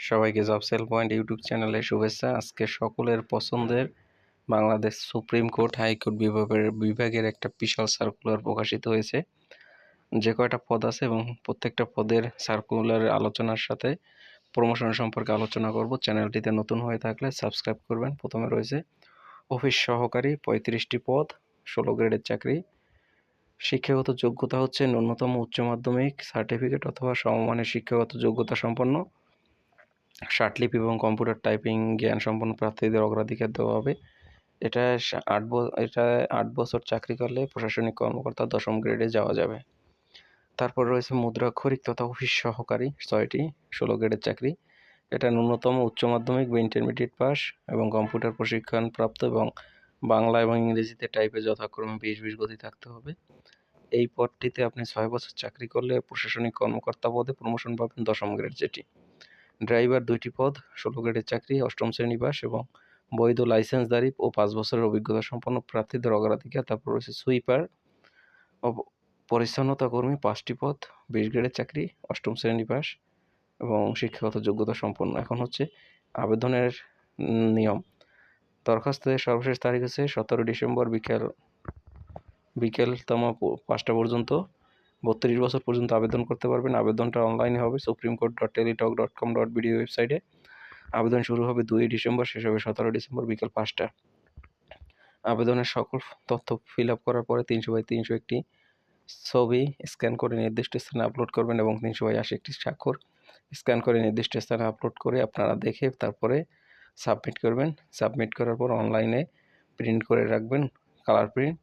সবাইকে job sell point YouTube চ্যানেলে শুভেচ্ছা। আজকে সকলের পছন্দের বাংলাদেশ সুপ্রিম কোর্ট হাইকোর্ট বিভাগের বিভাগের একটা বিশাল সার্কুলার প্রকাশিত হয়েছে। যে কয়টা পদ আছে এবং প্রত্যেকটা পদের সার্কুলার আলোচনার সাথে প্রমোশন সম্পর্কে আলোচনা করব। চ্যানেলটিতে নতুন হয়ে থাকলে সাবস্ক্রাইব করবেন। প্রথমে রয়েছে অফিস সহকারী, পঁয়ত্রিশটি পদ, ষোলো গ্রেডের চাকরি। শিক্ষাগত যোগ্যতা হচ্ছে ন্যূনতম উচ্চ মাধ্যমিক সার্টিফিকেট অথবা সমমানের শিক্ষাগত যোগ্যতা সম্পন্ন। শার্টলিপি এবং কম্পিউটার টাইপিং জ্ঞান সম্পন্ন প্রার্থীদের অগ্রাধিকার দেওয়া হবে। এটা আট এটা আট বছর চাকরি করলে প্রশাসনিক কর্মকর্তা দশম গ্রেডে যাওয়া যাবে। তারপর রয়েছে মুদ্রাক্ষরিক তথা অফিস সহকারী ছয়টি, ষোলো গ্রেডের চাকরি। এটা ন্যূনতম উচ্চ মাধ্যমিক বা ইন্টারমিডিয়েট পাস এবং কম্পিউটার প্রশিক্ষণ প্রাপ্ত এবং বাংলা এবং ইংরেজিতে টাইপে যথাক্রমে বিশ বিশ গতি থাকতে হবে। এই পদটিতে আপনি ছয় বছর চাকরি করলে প্রশাসনিক কর্মকর্তা পদে প্রমোশন পাবেন দশম গ্রেড যেটি। ড্রাইভার দুইটি পদ, ষোলো গ্রেডের চাকরি, অষ্টম শ্রেণি পাস এবং বৈধ লাইসেন্সধারী ও পাঁচ বছরের অভিজ্ঞতা সম্পন্ন প্রার্থীদের অগ্রাধিকার, তারপর রয়েছে সুইপার পরিচ্ছন্নতা কর্মী পাঁচটি পদ, বিশ গ্রেডের চাকরি, অষ্টম শ্রেণি পাস এবং শিক্ষাগত যোগ্যতা সম্পন্ন। এখন হচ্ছে আবেদনের নিয়ম। দরখাস্তের সর্বশেষ তারিখ হচ্ছে সতেরো ডিসেম্বর বিকেল বিকেলতম পাঁচটা পর্যন্ত। বত্রিশ বছর পর্যন্ত আবেদন করতে পারবেন। আবেদনটা অনলাইনে হবে। Supreme court dot Teletalk dot com dot BD ওয়েবসাইটে আবেদন শুরু হবে দুই ডিসেম্বর, শেষ হবে সতেরো ডিসেম্বর বিকেল পাঁচটা। আবেদনের সকল তথ্য ফিল আপ করার পরে তিনশো বাই তিনশো একটি ছবি স্ক্যান করে নির্দিষ্ট স্থানে আপলোড করবেন এবং তিনশো বাই আশি একটি স্বাক্ষর স্ক্যান করে নির্দিষ্ট স্থানে আপলোড করে আপনারা দেখে তারপরে সাবমিট করবেন। সাবমিট করার পর অনলাইনে প্রিন্ট করে রাখবেন কালার প্রিন্ট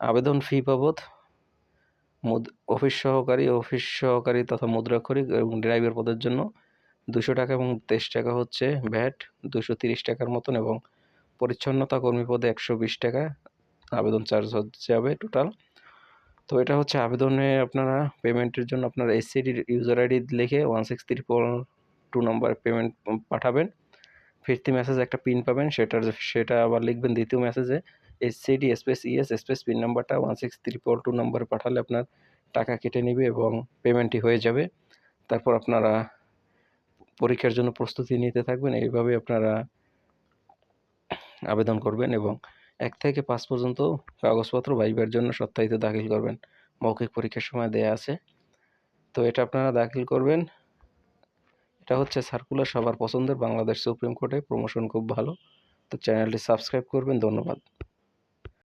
আবেদন ফি বাবদ অফিস সহকারী অফিস সহকারী তথা মুদ্রাক্ষরিক এবং ড্রাইভার পদের জন্য দুশো টাকা এবং তেইশ টাকা হচ্ছে ভ্যাট দুশো তিরিশ টাকার মতন এবং পরিচ্ছন্নতা কর্মী পদে একশো বিশ টাকা আবেদন চার্জ হচ্ছে যাবে টোটাল তো এটা হচ্ছে আবেদনে আপনারা পেমেন্টের জন্য আপনারা এসসিডির ইউজার আইডি লিখে one six three four two number payment পাঠাবেন। ফিরতি মেসেজ একটা পিন পাবেন, সেটার সেটা আবার লিখবেন দ্বিতীয় মেসেজে SCD space ES space PIN নাম্বারটা one six three four two নম্বরে পাঠালে আপনার টাকা কেটে নেবে এবং পেমেন্টটি হয়ে যাবে। তারপর আপনারা পরীক্ষার জন্য প্রস্তুতি নিতে থাকবেন এইভাবে আপনারা আবেদন করবেন এবং এক থেকে পাঁচ পর্যন্ত কাগজপত্র ভাইবার জন্য সত্যায়িত দাখিল করবেন। মৌখিক পরীক্ষার সময় দেয়া আছে। তো এটা আপনারা দাখিল করবেন। এটা হচ্ছে সার্কুলার সবার পছন্দের, বাংলাদেশ সুপ্রিম কোর্টে প্রমোশন খুব ভালো। তো চ্যানেলটি সাবস্ক্রাইব করবেন, ধন্যবাদ।